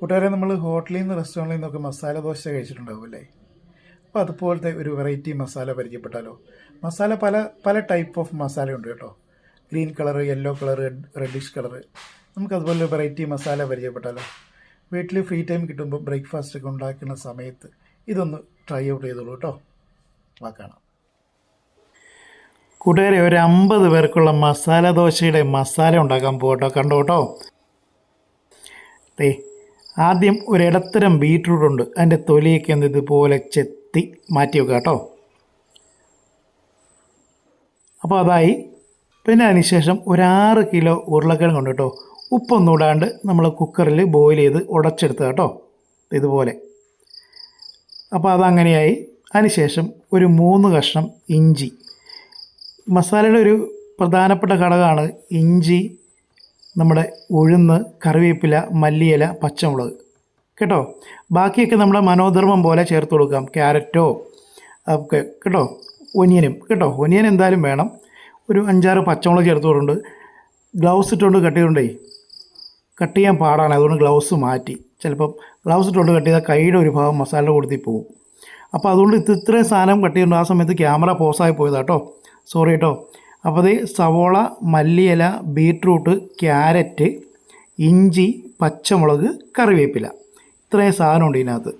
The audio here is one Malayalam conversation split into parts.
കൂട്ടുകാരെ നമ്മൾ ഹോട്ടലിൽ നിന്ന് റെസ്റ്റോറന്റിൽ നിന്നൊക്കെ മസാല ദോശ കഴിച്ചിട്ടുണ്ടാവും അല്ലേ? അപ്പോൾ അതുപോലത്തെ ഒരു വെറൈറ്റി മസാല പരിചയപ്പെട്ടാലോ? മസാല പല പല ടൈപ്പ് ഓഫ് മസാല ഉണ്ട് കേട്ടോ. Green colour yellow colour reddish colour നമുക്ക് അതുപോലെ വെറൈറ്റി മസാല പരിചയപ്പെട്ടാലോ? വീട്ടിൽ ഫ്രീ ടൈം കിട്ടുമ്പോൾ ബ്രേക്ക്ഫാസ്റ്റ് ഒക്കെ ഉണ്ടാക്കുന്ന സമയത്ത് ഇതൊന്ന് ട്രൈ ഔട്ട് ചെയ്തോളൂ കേട്ടോ. വാ കാണാം. കൂട്ടുകാരെ ഒരു അമ്പത് പേർക്കുള്ള മസാല ദോശയുടെ മസാല ഉണ്ടാക്കാൻ പോകട്ടോ. കണ്ടോ കേട്ടോ? ആദ്യം ഒരിടത്തരം ബീട്രൂട്ട് ഉണ്ട്. അതിന്റെ തൊലിയൊക്കെ ഒന്ന് ഇതുപോലെ ചെത്തി മാറ്റി വെക്കുക കേട്ടോ. അപ്പോൾ അതായി. പിന്നെ അതിനുശേഷം ഒരാറ് കിലോ ഉരുളക്കിഴങ്ങ് ഉണ്ട് കേട്ടോ. ഉപ്പൊന്നും ഇടാണ്ട് നമ്മൾ കുക്കറിൽ ബോയിൽ ചെയ്ത് ഉടച്ചെടുത്ത് കേട്ടോ. ഇതുപോലെ. അപ്പോൾ അതങ്ങനെയായി. അതിനുശേഷം ഒരു മൂന്ന് കഷ്ണം ഇഞ്ചി. മസാലയുടെ ഒരു പ്രധാനപ്പെട്ട ഘടകമാണ് ഇഞ്ചി നമ്മുടെ ഉഴുന്ന് കറിവേപ്പില മല്ലിയില പച്ചമുളക്. കേട്ടോ? ബാക്കിയൊക്കെ നമ്മുടെ മനോധർമ്മം പോലെ ചേർത്ത് കൊടുക്കാം. ക്യാരറ്റോ ഒക്കെ. കേട്ടോ? ഒനിയനും. കേട്ടോ? ഒനിയൻ എന്തായാലും വേണം. ഒരു അഞ്ചാറ് പച്ചമുളക് ചേർത്ത് കൊടുണ്ട് ഗ്ലൗസ് ഇട്ടുകൊണ്ട് കട്ട് ചെയ്തുകൊണ്ടേ കട്ട് ചെയ്യാൻ പാടാണ്. അതുകൊണ്ട് ഗ്ലൗസ് മാറ്റി. ചിലപ്പം ഗ്ലൗസ് ഇട്ടുകൊണ്ട് കട്ട് ചെയ്താൽ കൈയുടെ ഒരു ഭാഗം മസാല കൊടുത്തി പോകും. അപ്പോൾ അതുകൊണ്ട് ഇത് ഇത്രയും സാധനം കട്ട് ചെയ്യുന്നുണ്ട് ആ സമയത്ത് ക്യാമറ പോസായി പോയതാട്ടോ സോറി കേട്ടോ. അപ്പോൾ അത് സവോള മല്ലിയില ബീട്രൂട്ട് ക്യാരറ്റ് ഇഞ്ചി പച്ചമുളക് കറിവേപ്പില. ഇത്രയും സാധനമുണ്ട് ഇതിനകത്ത്.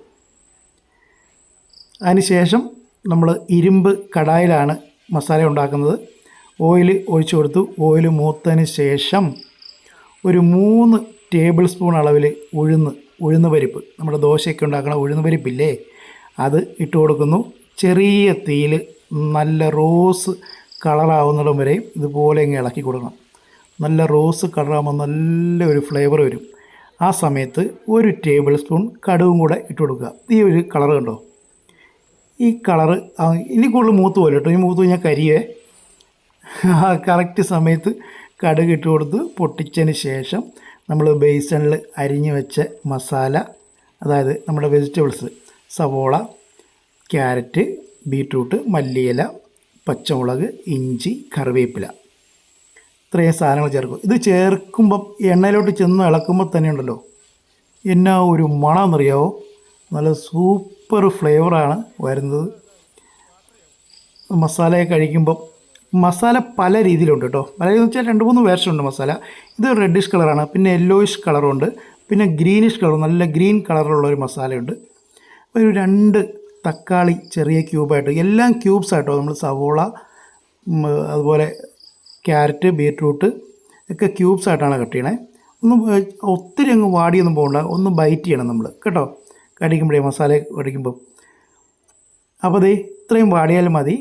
അതിനുശേഷം നമ്മൾ ഇരുമ്പ് കടായിലാണ് മസാല ഉണ്ടാക്കുന്നത്. ഓയിൽ ഒഴിച്ചു കൊടുത്തു. ഓയിൽ മൂത്തതിന് ശേഷം ഒരു മൂന്ന് ടേബിൾ സ്പൂൺ അളവിൽ ഉഴുന്ന് ഉഴുന്ന് പരിപ്പ്. നമ്മുടെ ദോശയൊക്കെ ഉണ്ടാക്കുന്ന ഉഴുന്ന് പരിപ്പില്ലേ? അത് ഇട്ട് കൊടുക്കുന്നു. ചെറിയ തീയിൽ നല്ല റോസ് കളറാവുന്നിടം വരെ ഇതുപോലെ ഇങ്ങനെ ഇളക്കി കൊടുക്കണം. നല്ല റോസ് കളറാകുമ്പോൾ നല്ല ഒരു ഫ്ലേവർ വരും. ആ സമയത്ത് ഒരു ടേബിൾ സ്പൂൺ കടുവും കൂടെ ഇട്ട് കൊടുക്കുക. ഈ ഒരു കളർ കണ്ടോ? ഈ കളറ് ഇനി കൂടുതൽ മൂത്ത് പോലെ കേട്ടോ? ഈ മൂത്ത് കഴിഞ്ഞാൽ കരിയേ. ആ കറക്റ്റ് സമയത്ത് കടുക് ഇട്ട് കൊടുത്ത് പൊട്ടിച്ചതിന് ശേഷം നമ്മൾ ബേസണിൽ അരിഞ്ഞ് വെച്ച മസാല അതായത് നമ്മുടെ വെജിറ്റബിൾസ് സവോള ക്യാരറ്റ് ബീറ്റ്റൂട്ട് മല്ലിയില പച്ചമുളക് ഇഞ്ചി കറിവേപ്പില. ഇത്രയും സാധനങ്ങൾ ചേർക്കും. ഇത് ചേർക്കുമ്പം എണ്ണയിലോട്ട് ചെന്ന് ഇളക്കുമ്പോൾ തന്നെ ഉണ്ടല്ലോ. എന്നാ ഒരു മണമെന്നറിയാവോ നല്ല സൂപ്പർ ഫ്ലേവറാണ് വരുന്നത്. മസാലയെ കഴിക്കുമ്പം മസാല പല രീതിയിലുണ്ട് കേട്ടോ. പല രീതിയിൽ വെച്ചാൽ രണ്ട് മൂന്ന് വേർഷൻ ഉണ്ട് മസാല. ഇത് റെഡിഷ് കളറാണ് പിന്നെ യെല്ലോയിഷ് കളറുണ്ട് പിന്നെ ഗ്രീനിഷ് കളർ നല്ല ഗ്രീൻ കളറുള്ള ഒരു മസാലയുണ്ട്. ഒരു രണ്ട് തക്കാളി ചെറിയ ക്യൂബായിട്ട്. എല്ലാം ക്യൂബ്സ് ആയിട്ടോ നമ്മൾ സവോള അതുപോലെ ക്യാരറ്റ് ബീട്രൂട്ട് ഒക്കെ ക്യൂബ്സ് ആയിട്ടാണ് കട്ട് ചെയ്യണേ ഒന്ന് ഒത്തിരി അങ്ങ് വാടിയൊന്നും പോകണ്ട. ഒന്ന് ബൈറ്റ് ചെയ്യണം നമ്മൾ കേട്ടോ? കടിക്കുമ്പോഴേ മസാല കടിക്കുമ്പോൾ അപ്പോൾ ദേ ഇത്രയും വാടിയാൽ മതി.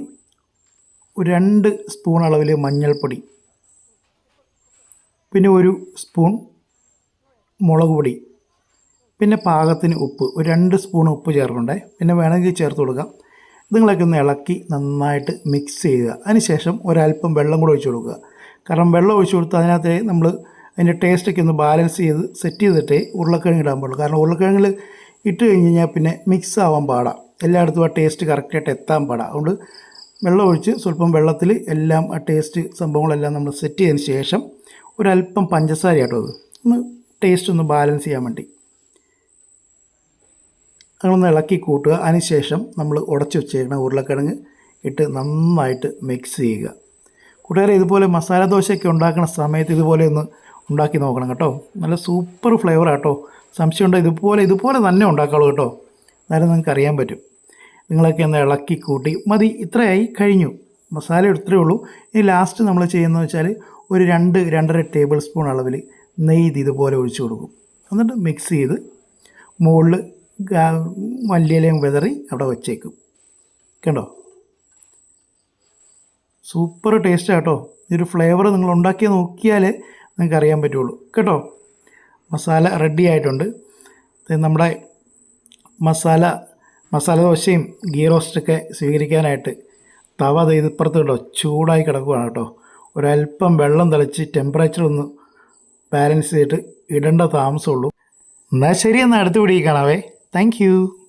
ഒരു രണ്ട് സ്പൂൺ അളവിൽ മഞ്ഞൾപ്പൊടി. പിന്നെ ഒരു സ്പൂൺ മുളക് പൊടി. പിന്നെ പാകത്തിന് ഉപ്പ് ഒരു രണ്ട് സ്പൂൺ ഉപ്പ് ചേർക്കണ്ടേ? പിന്നെ വേണമെങ്കിൽ ചേർത്ത് കൊടുക്കാം. ഇതുങ്ങളൊക്കെ ഒന്ന് ഇളക്കി നന്നായിട്ട് മിക്സ് ചെയ്യുക. അതിനുശേഷം ഒരല്പം വെള്ളം കൂടെ ഒഴിച്ചു കൊടുക്കുക. കാരണം വെള്ളം ഒഴിച്ചു കൊടുത്ത് അതിനകത്ത് നമ്മൾ അതിന്റെ ടേസ്റ്റൊക്കെ ഒന്ന് ബാലൻസ് ചെയ്ത് സെറ്റ് ചെയ്തിട്ടേ ഉരുളക്കിഴങ്ങ് ഇടാൻ പാടുള്ളൂ. കാരണം ഉരുളക്കിഴങ്ങിൽ ഇട്ട് കഴിഞ്ഞ് കഴിഞ്ഞാൽ പിന്നെ മിക്സ് ആവാൻ പാടാം. എല്ലായിടത്തും ആ ടേസ്റ്റ് കറക്റ്റായിട്ട് എത്താൻ പാടാം. അതുകൊണ്ട് വെള്ളം ഒഴിച്ച് സ്വല്പം വെള്ളത്തിൽ എല്ലാം ആ ടേസ്റ്റ് സംഭവങ്ങളെല്ലാം നമ്മൾ സെറ്റ് ചെയ്തതിന് ശേഷം ഒരല്പം പഞ്ചസാര കേട്ടോ അത്. ഒന്ന് ടേസ്റ്റ് ഒന്ന് ബാലൻസ് ചെയ്യാൻ വേണ്ടി. അതൊന്ന് ഇളക്കി കൂട്ടുക. അതിനുശേഷം നമ്മൾ ഉടച്ചു വെച്ചേക്കുന്ന ഉരുളക്കിഴങ്ങ് ഇട്ട് നന്നായിട്ട് മിക്സ് ചെയ്യുക. കൂട്ടുകാരെ ഇതുപോലെ മസാല ദോശയൊക്കെ ഉണ്ടാക്കുന്ന സമയത്ത് ഇതുപോലെ ഒന്ന് ഉണ്ടാക്കി നോക്കണം കേട്ടോ. നല്ല സൂപ്പർ ഫ്ലേവർ കേട്ടോ. സംശയമുണ്ടോ ഇതുപോലെ ഇതുപോലെ തന്നെ ഉണ്ടാക്കാളൂ കേട്ടോ. എന്നാലും നിങ്ങൾക്ക് അറിയാൻ പറ്റും. നിങ്ങളൊക്കെ ഒന്ന് ഇളക്കി കൂട്ടി മതി. ഇത്രയായി കഴിഞ്ഞു. മസാല ഇത്രയേ ഉള്ളൂ. ഇനി ലാസ്റ്റ് നമ്മൾ ചെയ്യുന്നത് വെച്ചാൽ ഒരു രണ്ട് രണ്ടര ടേബിൾ സ്പൂൺ അളവിൽ നെയ്ത് ഇത് ഇതുപോലെ ഒഴിച്ചു കൊടുക്കും. എന്നിട്ട് മിക്സ് ചെയ്ത് മുകളിൽ മല്ലിയിലയും വിതറി അവിടെ വച്ചേക്കും. കണ്ടോ? സൂപ്പർ ടേസ്റ്റ് കേട്ടോ ഇതൊരു ഫ്ലേവർ നിങ്ങൾ ഉണ്ടാക്കി നോക്കിയാലേ നിങ്ങൾക്ക് അറിയാൻ പറ്റുള്ളൂ. കേട്ടോ? മസാല റെഡി ആയിട്ടുണ്ട്. നമ്മുടെ മസാല മസാല ദോശയും ഗീ റോസ്റ്റൊക്കെ സ്വീകരിക്കാനായിട്ട് തവ ഇത് ഇപ്പുറത്ത് കേട്ടോ ചൂടായി കിടക്കുകയാണ് കേട്ടോ. ഒരല്പം വെള്ളം തിളച്ച് ടെമ്പറേച്ചർ ഒന്ന് ബാലൻസ് ചെയ്തിട്ട് ഇടേണ്ട താമസമുള്ളൂ. എന്നാൽ ശരി എന്നാൽ അടുത്ത വീഡിയോ കാണാവേ. Thank you.